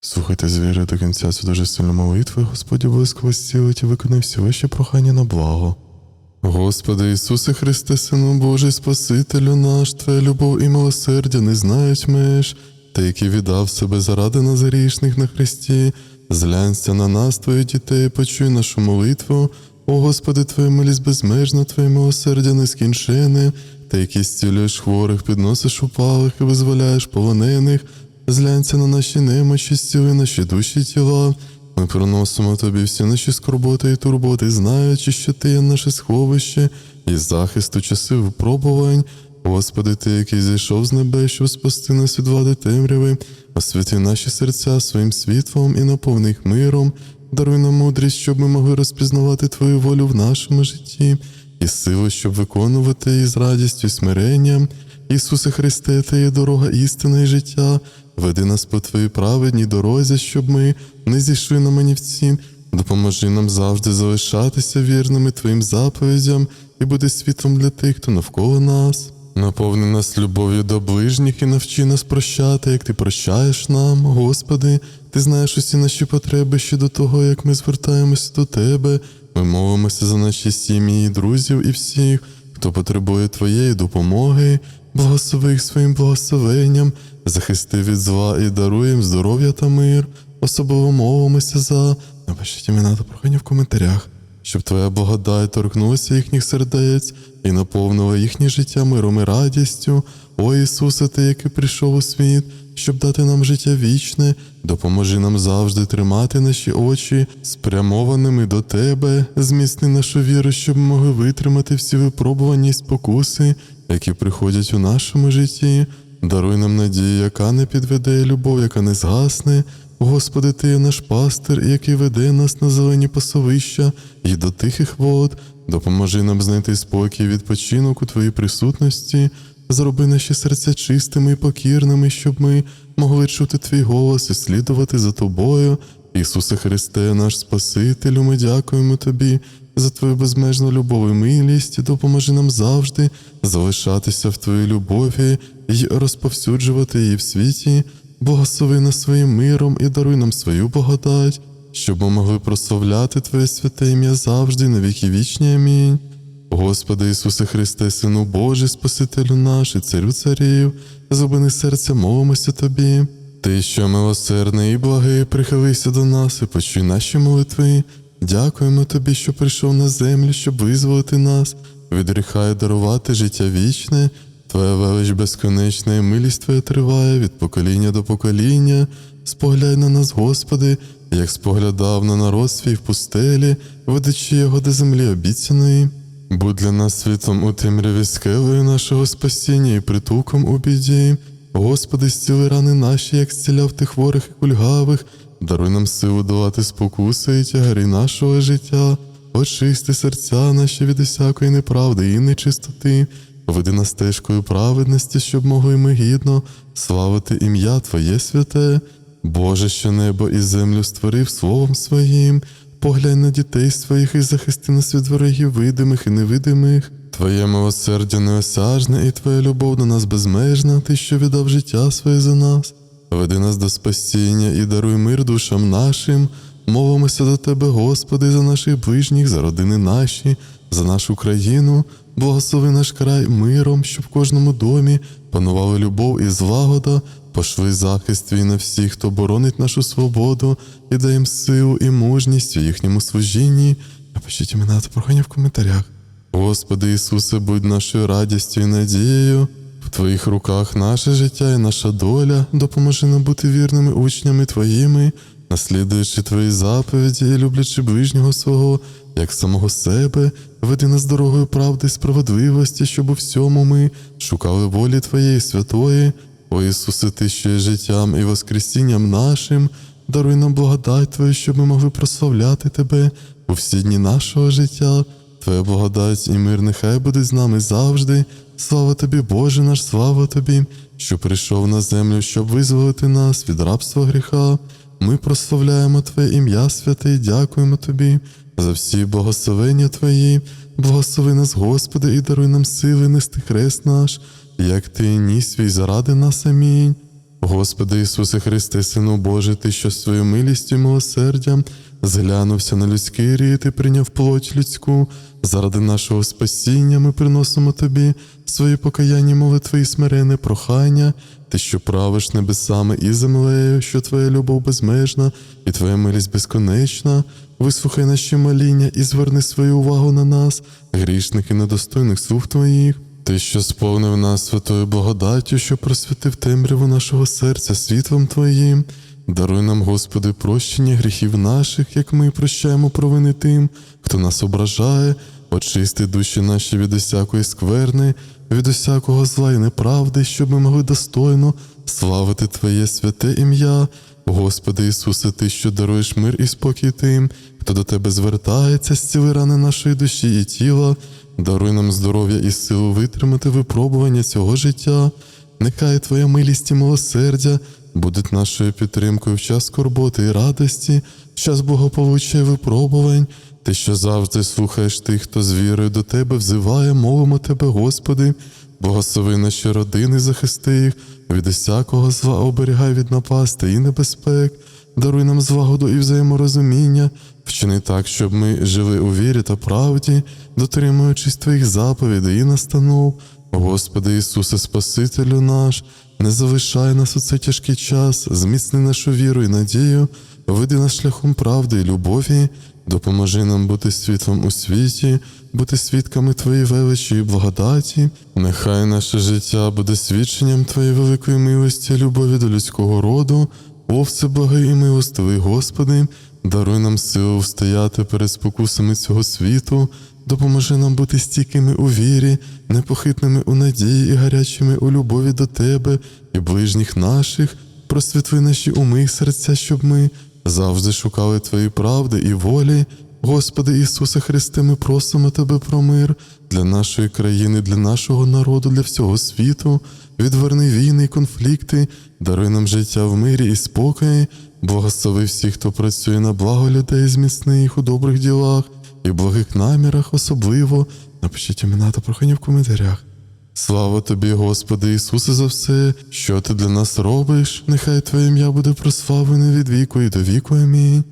Слухайте звіри до кінця цю дуже сильну молитви, Господь обов'язково зцілить і виконай всі ваші прохання на благо. Господи Ісусе Христе, Сину Божий, Спасителю наш, Твоя любов і милосердя не знають меж, Ти, який віддав себе заради нас грішних на Христі, зглянься на нас, Твоїх дітей, почуй нашу молитву. О Господи, Твоя милість безмежна, Твоє милосердя нескінчене, Ти, який зцілюєш хворих, підносиш упалих і визволяєш полонених, зглянься на наші немочі, зціли наші душі тіла. Ми приносимо тобі всі наші скорботи і турботи, знаючи, що ти є наше сховище і захист у часи випробувань. Господи, ти, який зійшов з небес, щоб спасти нас від влади темряви, освяти наші серця своїм світлом і наповни їх миром, даруй нам мудрість, щоб ми могли розпізнавати Твою волю в нашому житті, і силу, щоб виконувати її з радістю і смиренням. Ісусе Христе, Ти є дорога істини і життя. Веди нас по Твоїй праведній дорозі, щоб ми не зійшли на манівці. Допоможи нам завжди залишатися вірними Твоїм заповідям і бути світлом для тих, хто навколо нас. Наповни нас любов'ю до ближніх і навчи нас прощати, як ти прощаєш нам, Господи. Ти знаєш усі наші потреби ще до того, як ми звертаємося до Тебе. Ми молимося за наші сім'ї, друзів і всіх, хто потребує Твоєї допомоги, благослови їх своїм благословенням, захисти від зла і даруй їм здоров'я та мир. Особливо молимося за. Напишіть імена та прохання в коментарях, щоб Твоя благодать торкнулася їхніх сердець і наповнила їхнє життя миром і радістю. О Ісусе, Ти, який прийшов у світ, щоб дати нам життя вічне, допоможи нам завжди тримати наші очі спрямованими до Тебе, зміцни нашу віру, щоб ми могли витримати всі випробування і спокуси, які приходять у нашому житті. Даруй нам надію, яка не підведе, і любов, яка не згасне. Господи, Ти є наш пастир, який веде нас на зелені пасовища і до тихих вод. Допоможи нам знайти спокій і відпочинок у Твоїй присутності. Зроби наші серця чистими і покірними, щоб ми могли чути Твій голос і слідувати за Тобою. Ісусе Христе, наш Спасителю, ми дякуємо Тобі за Твою безмежну любов і милість. Допоможи нам завжди залишатися в Твоїй любові і розповсюджувати її в світі. Благослови нас своїм миром і даруй нам свою благодать, щоб ми могли прославляти Твоє святе ім'я завжди, на віки вічні. Амінь. Господи Ісусе Христе, Сину Божий, Спасителю наш і Царю царів, зубини серця, молимося Тобі. Ти, що милосердний і благий, прихилися до нас і почуй наші молитви. Дякуємо Тобі, що прийшов на землю, щоб визволити нас, від гріха і дарувати життя вічне. Твоя велич безконечна і милість Твоя триває від покоління до покоління. Споглянь на нас, Господи, як споглядав на народ свій в пустелі, ведучи його до землі обіцяної. Будь для нас світлом у темряві скелею нашого спасіння і притулком у біді. Господи, зціли рани наші, як зціляв ти хворих і кульгавих, даруй нам силу долати спокуси і тягарі нашого життя, очисти серця наші від усякої неправди і нечистоти, веди нас стежкою праведності, щоб могли ми гідно славити ім'я Твоє святе. Боже, що небо і землю створив словом своїм, поглянь на дітей своїх і захисти нас від ворогів видимих і невидимих. Твоє милосердя неосяжне і Твоя любов до нас безмежна, Ти, що віддав життя своє за нас. Веди нас до спасіння і даруй мир душам нашим. Мовимося до Тебе, Господи, за наших ближніх, за родини наші, за нашу країну. Благослови наш край миром, щоб в кожному домі панували любов і злагода, пошли захист твій на всіх, хто боронить нашу свободу, і дай їм силу і мужність у їхньому служінні. Напишіть імена та прохання в коментарях. Господи Ісусе, будь нашою радістю і надією. В Твоїх руках наше життя і наша доля, допоможи нам бути вірними учнями Твоїми, наслідуючи Твої заповіді і люблячи ближнього свого, як самого себе, веди нас дорогою правди і справедливості, щоб у всьому ми шукали волі Твоєї святої. О Ісусе, Ти, що є життям і воскресінням нашим, даруй нам благодать Твою, щоб ми могли прославляти Тебе у всі дні нашого життя. Твоя благодать і мир нехай буде з нами завжди. Слава тобі, Боже наш, слава тобі, що прийшов на землю, щоб визволити нас від рабства гріха. Ми прославляємо Твоє ім'я святе і дякуємо Тобі за всі благословення Твої. Благослови нас, Господи, і даруй нам сили нести хрест наш, як Ти ніс свій заради нас. Амінь. Господи Ісусе Христе, Сину Божий, Ти, що своєю милістю і милосердям зглянувся на людський рід і прийняв плоть людську. Заради нашого спасіння ми приносимо Тобі свої покаянні молитви і смирене прохання, Ти, що правиш небесами і землею, що Твоя любов безмежна і Твоя милість безконечна. Вислухай наші моління і зверни свою увагу на нас, грішних і недостойних слуг Твоїх. Ти, що сповнив нас святою благодаттю, що просвітив темряву нашого серця світлом Твоїм. Даруй нам, Господи, прощення гріхів наших, як ми прощаємо провини тим, хто нас ображає, очисти душі наші від усякої скверни, від усякого зла і неправди, щоб ми могли достойно славити Твоє святе ім'я. Господи Ісусе, Ти, що даруєш мир і спокій тим, хто до Тебе звертається, зціли рани нашої душі і тіла, даруй нам здоров'я і силу витримати випробування цього життя. Нехай Твоя милість і милосердя будуть нашою підтримкою в час скорботи і радості, в час благополуччя і випробувань. Ти, що завжди слухаєш тих, хто з вірою до Тебе взиває, молимо Тебе, Господи, благослови наші родини, захисти їх, від усякого зла оберігай від напасти і небезпек, даруй нам злагоду і взаєморозуміння, вчини так, щоб ми жили у вірі та правді, дотримуючись Твоїх заповідей і настанов. Господи Ісусе, Спасителю наш, не залишай нас у цей тяжкий час, зміцни нашу віру і надію, веди нас шляхом правди і любові, допоможи нам бути світлом у світі, бути свідками Твоєї величі і благодаті. Нехай наше життя буде свідченням Твоєї великої милості, любові до людського роду, О, всеблагий і милостивий Господи, даруй нам силу встояти перед спокусами цього світу. Допоможи нам бути стійкими у вірі, непохитними у надії і гарячими у любові до Тебе і ближніх наших, просвітли наші уми і серця, щоб ми завжди шукали Твої правди і волі. Господи Ісусе Христе, ми просимо Тебе про мир для нашої країни, для нашого народу, для всього світу. Відверни війни і конфлікти, даруй нам життя в мирі і спокої, благослови всіх, хто працює на благо людей, зміцни їх у добрих ділах і благих намірах особливо. Напишіть імена та прохання в коментарях. Слава тобі, Господи Ісусе, за все, що ти для нас робиш. Нехай Твоє ім'я буде прославлене від віку і до віку. Амінь.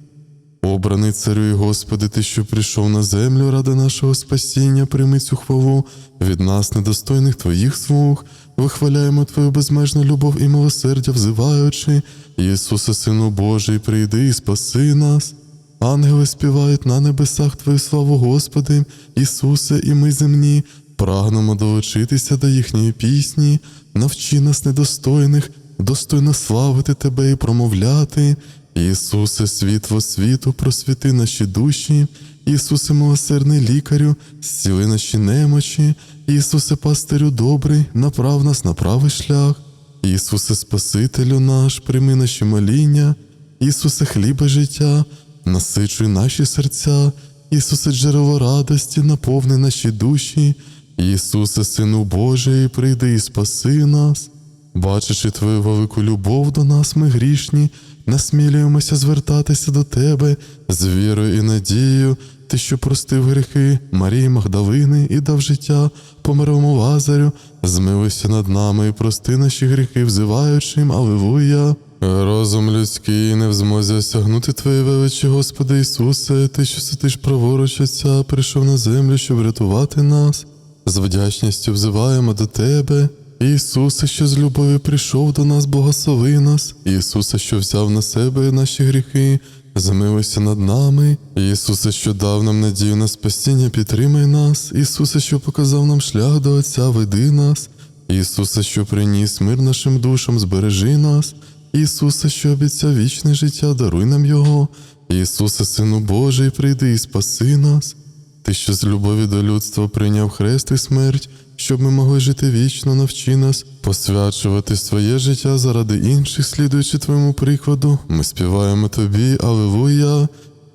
Обраний царю і Господи, Ти, що прийшов на землю ради нашого спасіння, прийми цю хвалу від нас, недостойних Твоїх слуг, вихваляємо Твою безмежну любов і милосердя, взиваючи, Ісусе, Сину Божий, прийди і спаси нас. Ангели співають на небесах Твою славу, Господи, Ісусе, і ми земні, прагнемо долучитися до їхньої пісні, навчи нас недостойних, достойно славити Тебе і промовляти. Ісусе, світло світу, просвіти наші душі, Ісусе, милосердний лікарю, зціли наші немочі, Ісусе, пастирю добрий, направ нас на правий шлях. Ісусе, Спасителю наш, прийми наші моління, Ісусе, хлібе життя, насичуй наші серця, Ісусе, джерело радості, наповни наші душі, Ісусе, Сину Божий, прийди і спаси нас. Бачачи Твою велику любов до нас, ми грішні, насмілюємося звертатися до Тебе з вірою і надією, Ти, що простив гріхи Марії Магдалини і дав життя померлому Лазарю, змилися над нами і прости наші гріхи, взиваючи їм, Аллилуйя. Розум людський не в змозі осягнути Твої величі, Господи Ісусе, Ти, що сидиш праворуч Отця, прийшов на землю, щоб рятувати нас. З вдячністю взиваємо до Тебе. Ісусе, що з любові прийшов до нас, благослови нас. Ісусе, що взяв на себе наші гріхи, замилуйся над нами. Ісусе, що дав нам надію на спасіння, підтримай нас. Ісусе, що показав нам шлях до Отця, веди нас. Ісусе, що приніс мир нашим душам, збережи нас. Ісусе, що обіцяв вічне життя, даруй нам Його. Ісусе, Сину Божий, прийди і спаси нас. Ти, що з любові до людства прийняв хрест і смерть, щоб ми могли жити вічно, навчи нас, посвячувати своє життя заради інших, слідуючи Твоєму прикладу, ми співаємо Тобі, Аллилуйя.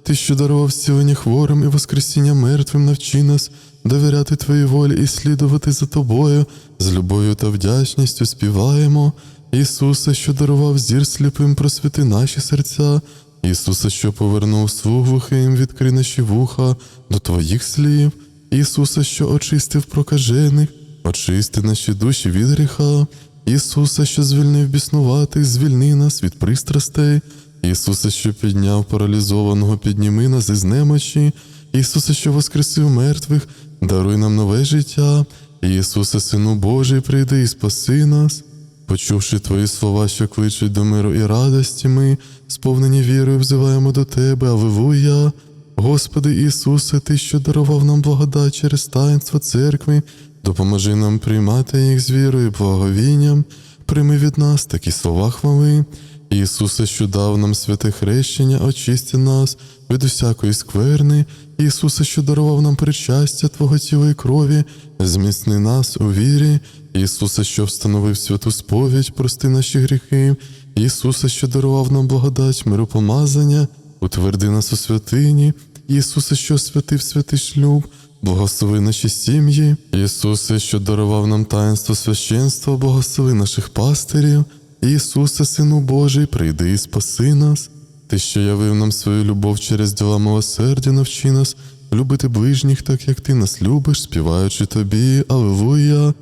Ти, що дарував зцілення хворим і воскресіння мертвим, навчи нас довіряти Твоїй волі і слідувати за Тобою, з любов'ю та вдячністю співаємо. Ісусе, що дарував зір сліпим, просвіти наші серця. Ісусе, що повернув слух глухим, відкри наші вуха до Твоїх слів. Ісусе, що очистив прокажених, очисти наші душі від гріха. Ісусе, що звільнив біснуватих, звільни нас від пристрастей. Ісусе, що підняв паралізованого, підніми нас із немочі. Ісусе, що воскресив мертвих, даруй нам нове життя. Ісусе, Сину Божий, прийди і спаси нас. Почувши твої слова, що кличуть до миру і радості, ми, сповнені вірою, взиваємо до Тебе, Авивуя. Господи Ісусе, Ти, що дарував нам благодать через таїнство церкви, допоможи нам приймати їх з вірою і благовінням, прийми від нас такі слова хвали. Ісусе, що дав нам святе хрещення, очисти нас від усякої скверни. Ісусе, що дарував нам причастя Твого тіла і крові, зміцни нас у вірі. Ісусе, що встановив святу сповідь, прости наші гріхи. Ісусе, що дарував нам благодать, миропомазання, утверди нас у святині. Ісусе, що святив святий шлюб, благослови наші сім'ї. Ісусе, що дарував нам таїнство священства, благослови наших пастирів. Ісусе, Сину Божий, прийди і спаси нас. Ти, що явив нам свою любов через діла милосердя, навчи нас любити ближніх, так як ти нас любиш, співаючи тобі, Аллилуйя.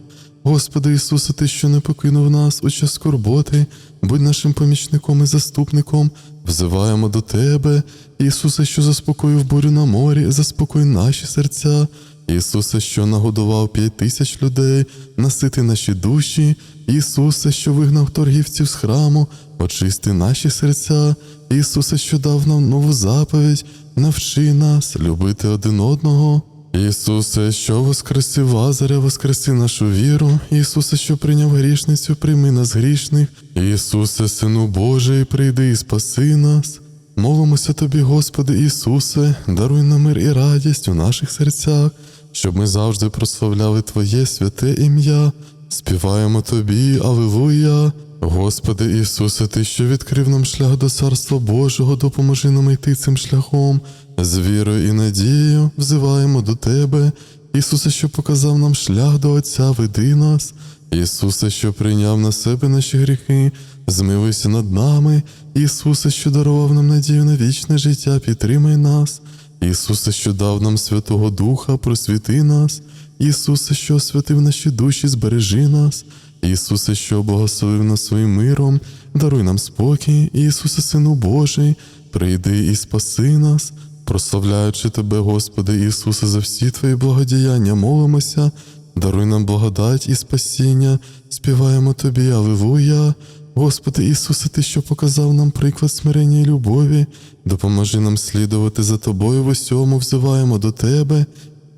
Господи Ісусе, Ти, що не покинув нас у час скорботи, будь нашим помічником і заступником, взиваємо до Тебе, Ісусе, що заспокоїв бурю на морі, заспокой наші серця. Ісусе, що нагодував п'ять тисяч людей, насити наші душі, Ісусе, що вигнав торгівців з храму, очисти наші серця, Ісусе, що дав нам нову заповідь, навчи нас любити один одного. Ісусе, що воскресив Лазаря, воскреси нашу віру, Ісусе, що прийняв грішницю, прийми нас грішних, Ісусе, Сину Божий, прийди і спаси нас. Молимося Тобі, Господи Ісусе, даруй нам мир і радість у наших серцях, щоб ми завжди прославляли Твоє святе ім'я, співаємо Тобі, Аллилуйя. Господи Ісусе, Ти, що відкрив нам шлях до Царства Божого, допоможи нам йти цим шляхом. З вірою і надією взиваємо до Тебе, Ісусе, що показав нам шлях до Отця, веди нас, Ісусе, що прийняв на себе наші гріхи, змилуйся над нами, Ісусе, що дарував нам надію на вічне життя, підтримай нас, Ісусе, що дав нам Святого Духа, просвіти нас, Ісусе, що освятив наші душі, збережи нас. Ісусе, що благословив нас своїм миром, даруй нам спокій, Ісусе, Сину Божий, прийди і спаси нас, прославляючи Тебе, Господи Ісусе, за всі Твої благодіяння, молимося, даруй нам благодать і спасіння, співаємо Тобі, Аллилуйя. Господи Ісусе, Ти, що показав нам приклад смирення і любові, допоможи нам слідувати за Тобою в усьому, взиваємо до Тебе.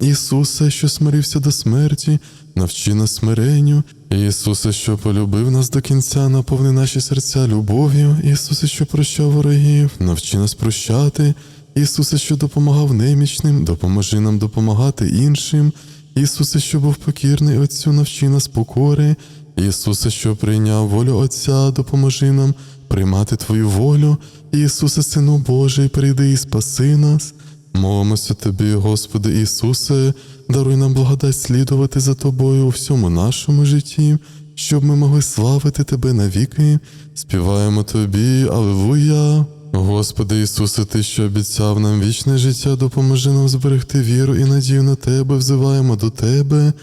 Ісусе, що смирився до смерті, навчи нас смиренню. Ісусе, що полюбив нас до кінця, наповни наші серця любов'ю. Ісусе, що прощав ворогів, навчи нас прощати. Ісусе, що допомагав немічним, допоможи нам допомагати іншим. Ісусе, що був покірний Отцю, навчи нас покори. Ісусе, що прийняв волю Отця, допоможи нам приймати Твою волю. Ісусе, Сину Божий, прийди і спаси нас. Молимося Тобі, Господи Ісусе, даруй нам благодать слідувати за Тобою у всьому нашому житті, щоб ми могли славити Тебе навіки. Співаємо Тобі, Аллилуйя. Господи Ісусе, Ти, що обіцяв нам вічне життя, допоможи нам зберегти віру і надію на Тебе, взиваємо до Тебе.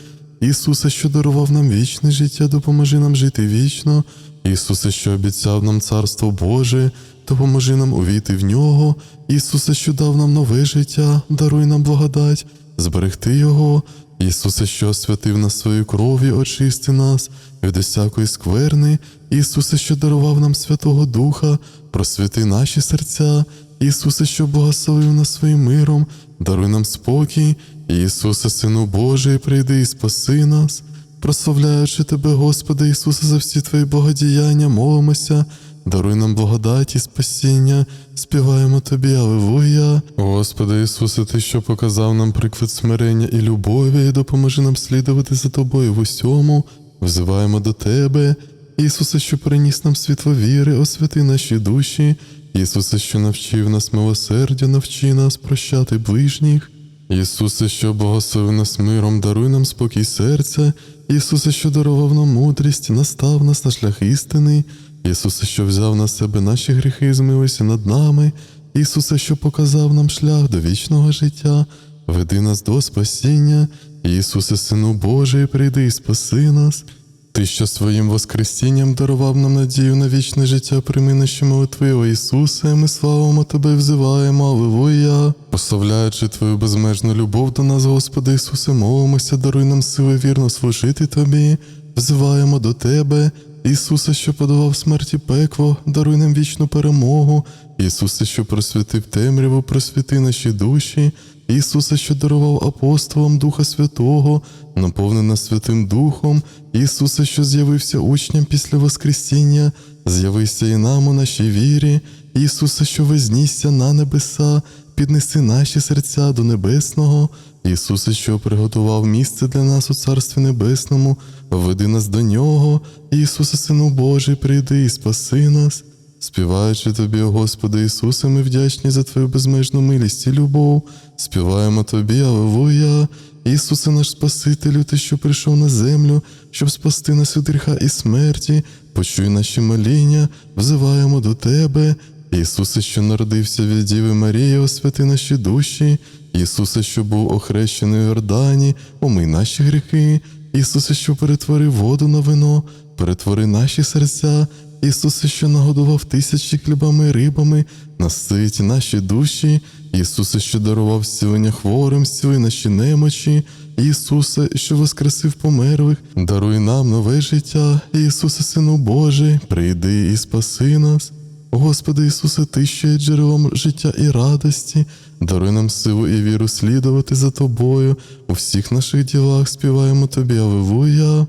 Ісусе, що дарував нам вічне життя, допоможи нам жити вічно. Ісусе, що обіцяв нам Царство Боже, допоможи нам увійти в нього. Ісусе, що дав нам нове життя, даруй нам благодать, зберегти Його. Ісусе, що освятив нас своєю кров'ю, очисти нас від усякої скверни. Ісусе, що дарував нам Святого Духа, просвяти наші серця. Ісусе, що благословив нас своїм миром, даруй нам спокій. Ісусе, Сину Божий, прийди і спаси нас. Прославляючи Тебе, Господи Ісусе, за всі Твої благодіяння, молимося, даруй нам благодать і спасіння, співаємо Тобі, Аллилуйя. Господи Ісусе, Ти, що показав нам приклад смирення і любові, допоможи нам слідувати за Тобою в усьому, взиваємо до Тебе. Ісусе, що приніс нам світло віри, освяти наші душі. Ісусе, що навчив нас милосердя, навчи нас прощати ближніх. Ісусе, що благословив нас миром, даруй нам спокій серця. Ісусе, що дарував нам мудрість, настав нас на шлях істини. Ісусе, що взяв на себе наші гріхи і змилився над нами. Ісусе, що показав нам шлях до вічного життя, веди нас до спасіння. Ісусе, Сину Божий, прийди і спаси нас. Ти, що своїм Воскресінням дарував нам надію на вічне життя, прийми наші молитви, о Ісусе, ми славимо Тебе, взиваємо, Аллилуйя. Прославляючи Твою безмежну любов до нас, Господи Ісусе, молимося, даруй нам сили вірно служити Тобі, взиваємо до Тебе. Ісусе, що подавав смерті пекло, даруй нам вічну перемогу. Ісусе, що просвітив темряву, просвіти наші душі. Ісусе, що дарував апостолам Духа Святого, наповни нас Святим Духом, Ісусе, що з'явився учням після Воскресіння, з'явися і нам у нашій вірі, Ісусе, що вознісся на небеса, піднеси наші серця до небесного, Ісусе, що приготував місце для нас у Царстві Небесному, веди нас до Нього, Ісусе, Сину Божий, прийди і спаси нас. Співаючи тобі, Господи Ісусе, ми вдячні за Твою безмежну милість і любов. Співаємо тобі, Аллилуйя. Ісусе наш Спасителю, Ти, що прийшов на землю, щоб спасти нас від гріха і смерті, почуй наші моління, взиваємо до Тебе. Ісусе, що народився від Діви Марії, освяти наші душі. Ісусе, що був охрещений в Йордані, омий наші гріхи. Ісусе, що перетворив воду на вино, перетвори наші серця. Ісусе, що нагодував тисячі хлібами і рибами, насить наші душі, Ісусе, що дарував зцілення хворим, зціли наші немочі, Ісусе, що воскресив померлих, даруй нам нове життя, Ісусе, Сину Божий, прийди і спаси нас. Господи Ісусе, Ти, що є джерелом життя і радості, даруй нам силу і віру слідувати за Тобою. У всіх наших ділах співаємо Тобі, Аллилуйя.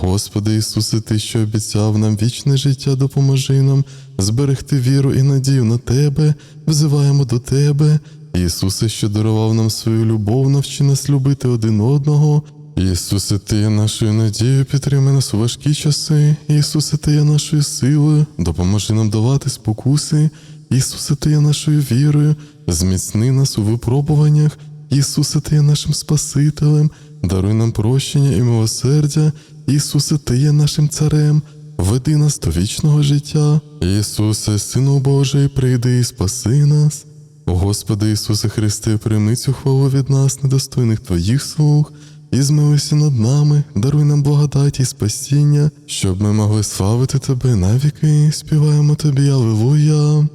Господи Ісусе, Ти, що обіцяв нам вічне життя, допоможи нам зберегти віру і надію на Тебе, взиваємо до Тебе. Ісусе, що дарував нам свою любов, навчи нас любити один одного. Ісусе, Ти є нашою надією, підтримай нас у важкі часи. Ісусе, Ти є нашою силою, допоможи нам давати спокуси. Ісусе, Ти є нашою вірою, зміцни нас у випробуваннях. Ісусе, Ти є нашим Спасителем, даруй нам прощення і милосердя. Ісусе, Ти є нашим царем, веди нас до вічного життя. Ісусе, Сину Божий, прийди і спаси нас. Господи Ісусе Христе, прийми цю хвалу від нас, недостойних Твоїх слуг, і змилуйся над нами, даруй нам благодаті і спасіння, щоб ми могли славити Тебе навіки, співаємо Тобі, Аллилуйя.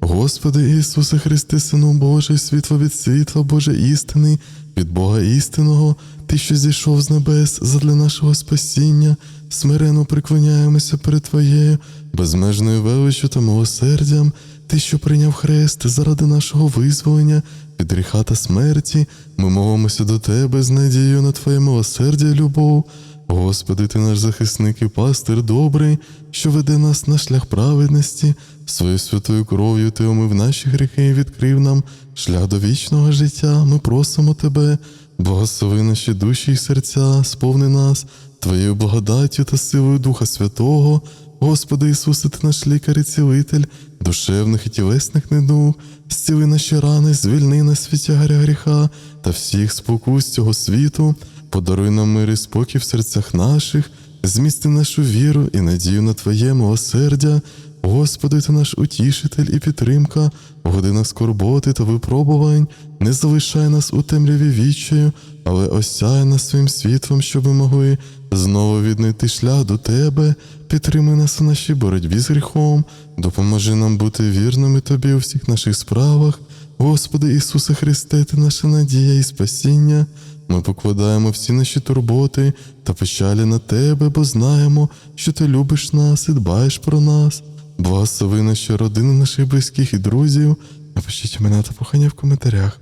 Господи Ісусе Христе, Сину Божий, світло від світла, Боже істини, від Бога істинного, Ти, що зійшов з небес задля нашого спасіння, смирено приклоняємося перед Твоєю, безмежною величчю та милосердям, Ти, що прийняв хрест заради нашого визволення від гріха та смерті, ми молимося до Тебе з надією на Твоє милосердя і любов. Господи, Ти наш захисник і пастир добрий, що веде нас на шлях праведності, своєю святою кров'ю Ти омив наші гріхи і відкрив нам шлях до вічного життя. Ми просимо Тебе, благослови наші душі і серця, сповни нас Твоєю благодаттю та силою Духа Святого. Господи Ісусе, Ти наш лікар і цілитель, душевних і тілесних недуг, зціли наші рани, звільни нас від тягаря гріха та всіх спокус цього світу. Подаруй нам мир і спокій в серцях наших, змісти нашу віру і надію на Твоє милосердя. Господи, ти наш утішитель і підтримка, в годинах скорботи та випробувань, не залишай нас у темряві віччаю, але осяй нас своїм світлом, щоб ми могли знову віднайти шлях до Тебе, підтримай нас у нашій боротьбі з гріхом, допоможи нам бути вірними Тобі у всіх наших справах. Господи Ісусе Христе, Ти наша надія і спасіння. Ми покладаємо всі наші турботи та печалі на Тебе, бо знаємо, що Ти любиш нас і дбаєш про нас. Благослови наші родини, наших близьких і друзів. Напишіть імена та прохання в коментарях.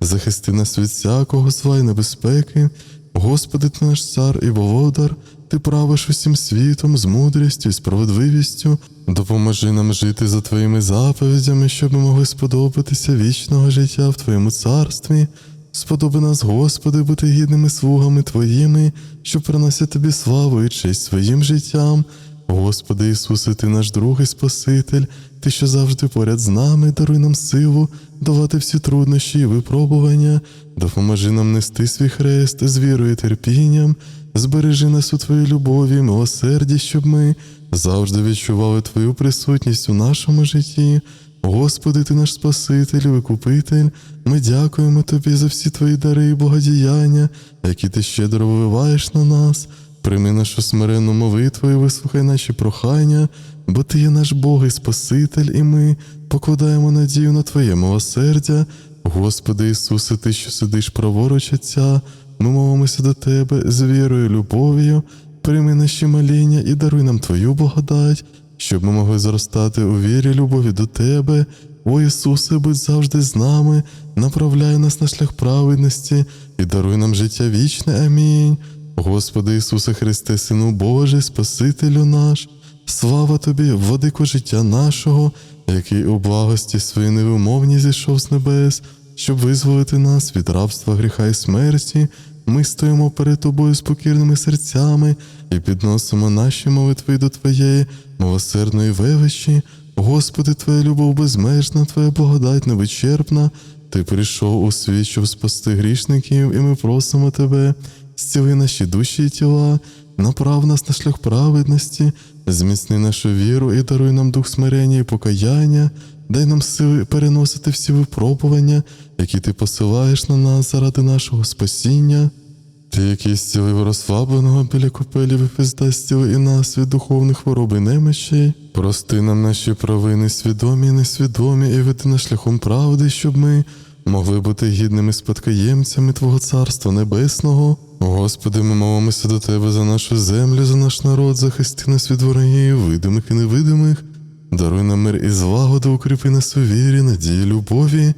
Захисти нас від всякого зла і небезпеки. Господи, ти наш цар і володар, ти правиш усім світом з мудрістю і справедливістю. Допоможи нам жити за Твоїми заповідями, щоб ми могли сподобатися вічного життя в Твоєму царстві. Сподоби нас, Господи, бути гідними слугами Твоїми, що приносять Тобі славу і честь своїм життям. Господи Ісусе, Ти наш друг і Спаситель, Ти, що завжди поряд з нами, даруй нам силу, давати всі труднощі і випробування, допоможи нам нести свій хрест з вірою і терпінням, збережи нас у Твоїй любові, і милосерді, щоб ми завжди відчували Твою присутність у нашому житті. Господи, Ти наш Спаситель Викупитель, ми дякуємо Тобі за всі Твої дари і благодіяння, які Ти щедро виливаєш на нас. Прийми нашу смиренну молитву і вислухай наші прохання, бо Ти є наш Бог і Спаситель, і ми покладаємо надію на Твоє милосердя. Господи Ісусе, Ти, що сидиш праворуч Отця, ми молимося до Тебе з вірою і любов'ю. Прийми наші моління і даруй нам Твою благодать, щоб ми могли зростати у вірі, любові до Тебе. О Ісусе, будь завжди з нами, направляй нас на шлях праведності і даруй нам життя вічне. Амінь. Господи Ісусе Христе, Сину Божий, Спасителю наш, слава Тобі, владико життя нашого, який у благості своїй невимовні зійшов з небес, щоб визволити нас від рабства гріха і смерті. Ми стоїмо перед Тобою з покірними серцями і підносимо наші молитви до Твоєї милосердної величі. Господи, Твоя любов безмежна, Твоя благодать невичерпна. Ти прийшов у світ, щоб спасти грішників, і ми просимо Тебе, зціли наші душі і тіла, направ нас на шлях праведності, зміцни нашу віру і даруй нам дух смирення і покаяння, дай нам сили переносити всі випробування, які ти посилаєш на нас заради нашого спасіння. Ти, який зцілив розслабленого біля купелі випизда, зціли і нас від духовних хвороб і немощей. Прости нам наші провини, свідомі і несвідомі, і веди нас шляхом правди, щоб ми могли бути гідними спадкоємцями Твого Царства Небесного. Господи, ми молимося до Тебе за нашу землю, за наш народ, захисти нас від ворогів, видимих і невидимих. Даруй нам мир і злагоду, укріпи нас у вірі, надії, любові,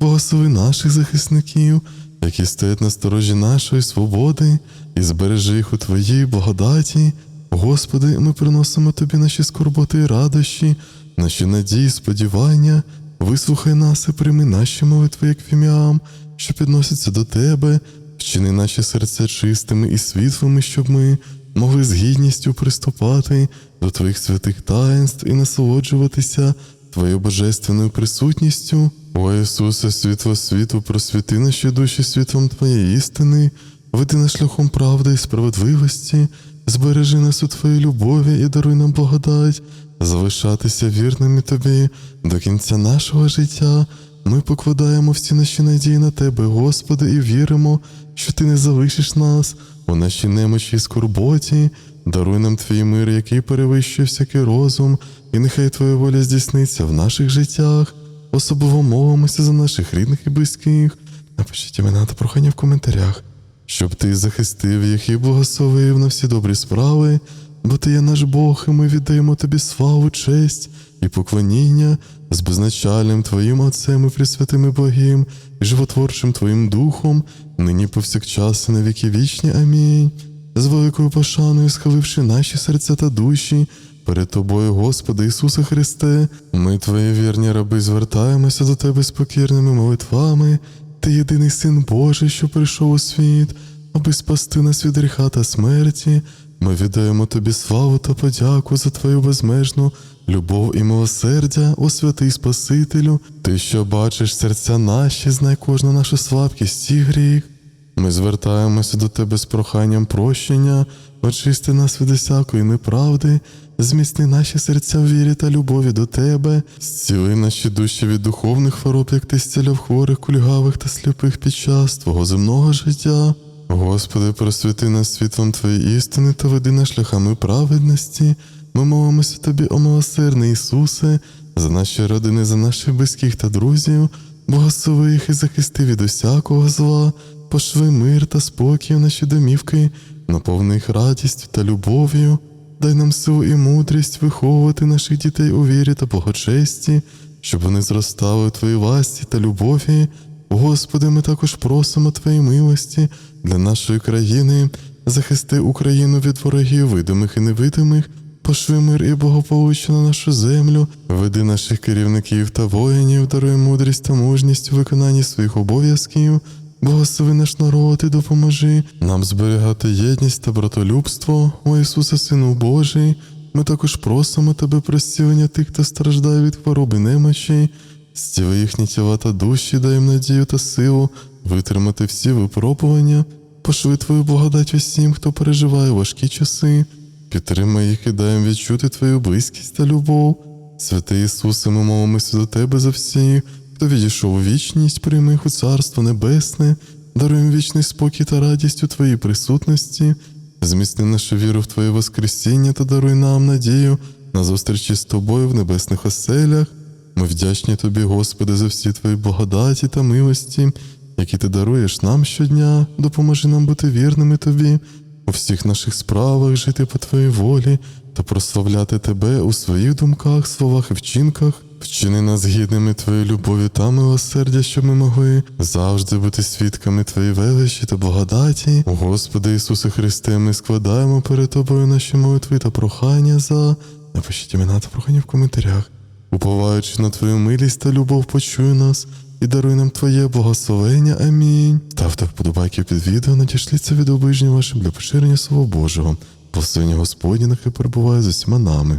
благослови наших захисників, які стоять на сторожі нашої свободи, і збережи їх у Твоїй благодаті. Господи, ми приносимо Тобі наші скорботи і радощі, наші надії, сподівання. Вислухай нас і прийми наші молитви, як фіміам, що підносяться до Тебе, вчини наші серця чистими і світлими, щоб ми могли з гідністю приступати до Твоїх святих таїнств і насолоджуватися Твоєю божественною присутністю. О Ісусе, світло світу, просвіти наші душі світлом Твоєї істини, веди нас шляхом правди і справедливості, збережи нас у Твоїй любові і даруй нам благодать, залишатися вірними Тобі до кінця нашого життя. Ми покладаємо всі наші надії на Тебе, Господи, і віримо, що Ти не залишиш нас у нашій немочі і скорботі. Даруй нам твій мир, який перевищує всякий розум, і нехай Твоя воля здійсниться в наших життях. Особливо молимося за наших рідних і близьких. Напишіть імена та прохання в коментарях, щоб ти захистив їх і благословив на всі добрі справи, бо ти є наш Бог, і ми віддаємо тобі славу, честь і поклоніння з безначальним Твоїм Отцем і Пресвятим Богим, і животворчим Твоїм Духом, нині повсякчас і на віки вічні. Амінь. З великою пошаною схиливши наші серця та душі. Перед тобою, Господи Ісусе Христе, ми, Твої вірні раби, звертаємося до Тебе з покірними молитвами. Ти єдиний Син Божий, що прийшов у світ, аби спасти нас від гріха та смерті. Ми віддаємо Тобі славу та подяку за Твою безмежну любов і милосердя, о святий Спасителю, Ти, що бачиш серця наші, знай кожну нашу слабкість і гріх. Ми звертаємося до Тебе з проханням прощення, очисти нас від усякої неправди, зміцни наші серця в вірі та любові до Тебе, зціли наші душі від духовних хвороб, як ти зціляв хворих, кульгавих та сліпих під час Твого земного життя. Господи, просвіти нас світлом Твоєї істини та веди нас шляхами праведності. Ми молимося Тобі, о милосердний Ісусе, за наші родини, за наших близьких та друзів, благослови їх і захисти від усякого зла, пошви мир та спокій в наші домівки, наповни їх радістю та любов'ю. Дай нам силу і мудрість виховувати наших дітей у вірі та благочесті, щоб вони зростали у Твоїй ласті та любові. Господи, ми також просимо Твоєї милості для нашої країни, захисти Україну від ворогів, видимих і невидимих, пошви мир і благополуччя на нашу землю, веди наших керівників та воїнів, даруй мудрість та мужність у виконанні своїх обов'язків. Благослови наш народ і допоможи нам зберігати єдність та братолюбство, о Ісусе, Сину Божий. Ми також просимо Тебе про зцілення тих, хто страждає від хвороби немочі, зціли їхні тіла та душі, дай їм надію та силу витримати всі випробування, пошли Твою благодать усім, хто переживає важкі часи, підтримай їх і дай їм відчути Твою близькість та любов. Святий Ісусе, ми молимося до Тебе за всіх, хто відійшов у вічність, прийми їх у Царство Небесне, даруй їм вічний спокій та радість у Твоїй присутності, зміцни нашу віру в Твоє Воскресіння та даруй нам надію на зустрічі з Тобою в небесних оселях. Ми вдячні Тобі, Господи, за всі Твої благодаті та милості, які Ти даруєш нам щодня. Допоможи нам бути вірними Тобі, у всіх наших справах жити по Твоїй волі та прославляти Тебе у своїх думках, словах і вчинках. Вчини нас гідними Твоєї любові та милосердя, щоб ми могли завжди бути свідками Твоєї величі та благодаті. Господи Ісусе Христе, ми складаємо перед Тобою наші молитви та прохання за. Напишіть імена та прохання в коментарях. Уповаючи на Твою милість та любов, почуй нас і даруй нам Твоє благословення. Амінь. Ставте вподобайки під відео, надішліться від оближніх вашим для поширення Слова Божого. Благословення Господні нехай перебуває з усіма нами.